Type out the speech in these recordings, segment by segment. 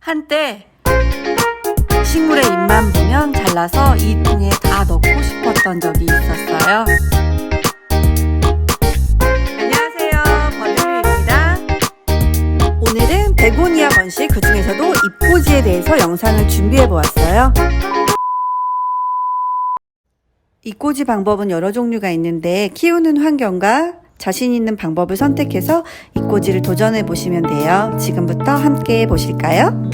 한때 식물의 잎만 보면 잘라서 이 통에 다 넣고 싶었던 적이 있었어요. 안녕하세요. 버들류입니다. 오늘은 베고니아 번식 그 중에서도 잎꽂이에 대해서 영상을 준비해 보았어요. 잎꽂이 방법은 여러 종류가 있는데 키우는 환경과 자신 있는 방법을 선택해서 잎꽂이를 도전해 보시면 돼요. 지금부터 함께 보실까요?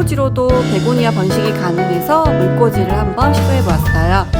물꽂이로도 베고니아 번식이 가능해서 물꽂이를 한번 시도해 보았어요.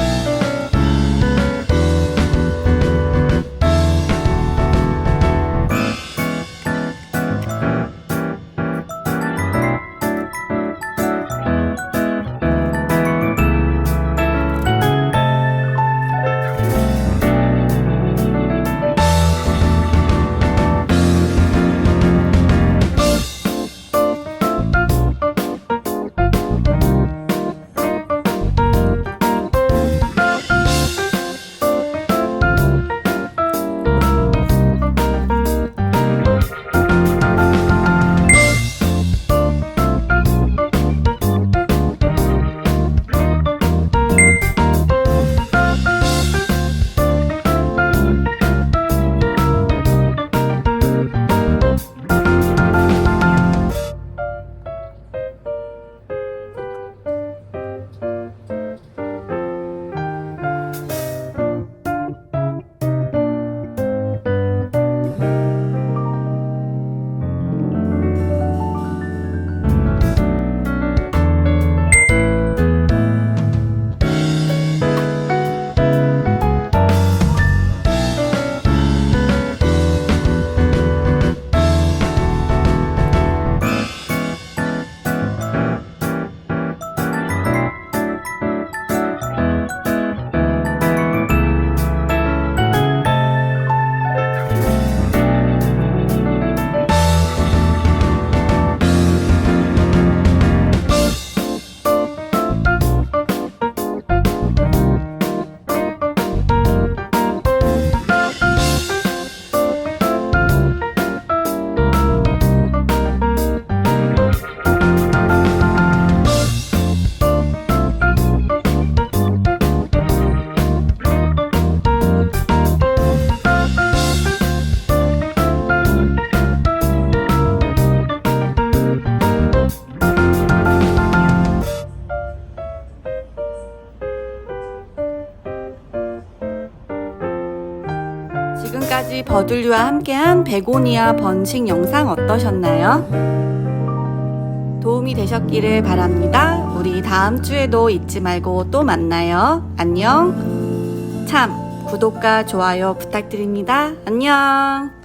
지금까지 버들류와 함께한 베고니아 번식 영상 어떠셨나요? 도움이 되셨기를 바랍니다. 우리 다음 주에도 잊지 말고 또 만나요. 안녕. 참, 구독과 좋아요 부탁드립니다. 안녕.